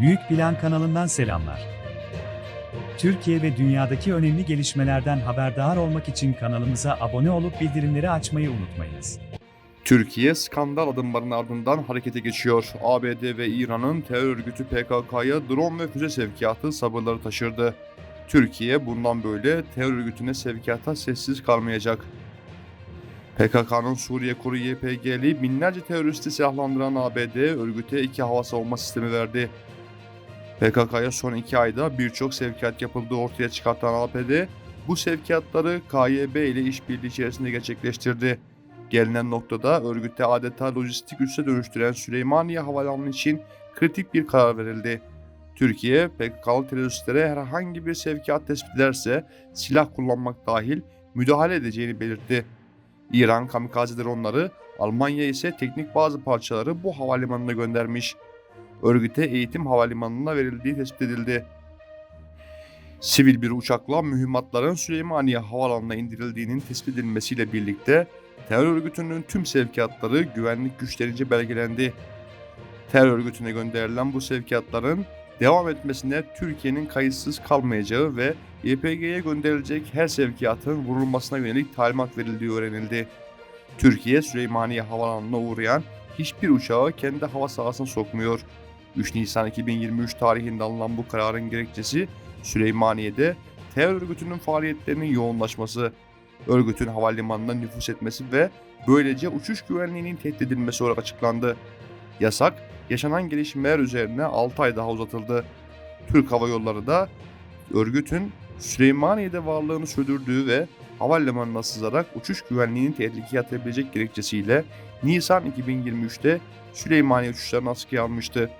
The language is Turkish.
Büyük Plan kanalından selamlar. Türkiye ve dünyadaki önemli gelişmelerden haberdar olmak için kanalımıza abone olup bildirimleri açmayı unutmayınız. Türkiye skandal adımların ardından harekete geçiyor. ABD ve İran'ın terör örgütü PKK'ya drone ve füze sevkiyatı sabırları taşırdı. Türkiye bundan böyle terör örgütüne sevkiyata sessiz kalmayacak. PKK'nın Suriye Kuru YPG'li binlerce teröristi silahlandıran ABD örgüte iki hava savunma sistemi verdi. PKK'ya son iki ayda birçok sevkiyat yapıldığı ortaya çıkartan ABD, bu sevkiyatları KYB ile işbirliği içerisinde gerçekleştirdi. Gelinen noktada örgüte adeta lojistik üsse dönüştüren Süleymaniye Havalimanı için kritik bir karar verildi. Türkiye, PKK'lı teröristlere herhangi bir sevkiyat tespit ederse silah kullanmak dahil müdahale edeceğini belirtti. İran kamikaze dronları, Almanya ise teknik bazı parçaları bu havalimanına göndermiş. Örgüte eğitim havalimanına verildiği tespit edildi. Sivil bir uçakla mühimmatların Süleymaniye Havalanı'na indirildiğinin tespit edilmesiyle birlikte terör örgütünün tüm sevkiyatları güvenlik güçlerince belgelendi. Terör örgütüne gönderilen bu sevkiyatların devam etmesine Türkiye'nin kayıtsız kalmayacağı ve YPG'ye gönderilecek her sevkiyatın vurulmasına yönelik talimat verildiği öğrenildi. Türkiye Süleymaniye Havalanı'na uğrayan hiçbir uçağı kendi hava sahasına sokmuyor. 3 Nisan 2023 tarihinde alınan bu kararın gerekçesi Süleymaniye'de terör örgütünün faaliyetlerinin yoğunlaşması, örgütün havalimanına nüfus etmesi ve böylece uçuş güvenliğinin tehdit edilmesi olarak açıklandı. Yasak, yaşanan gelişmeler üzerine 6 ay daha uzatıldı. Türk Hava Yolları da örgütün Süleymaniye'de varlığını sürdürdüğü ve havalimanına sızarak uçuş güvenliğini tehlikeye atabilecek gerekçesiyle Nisan 2023'te Süleymaniye uçuşlarını askıya almıştı.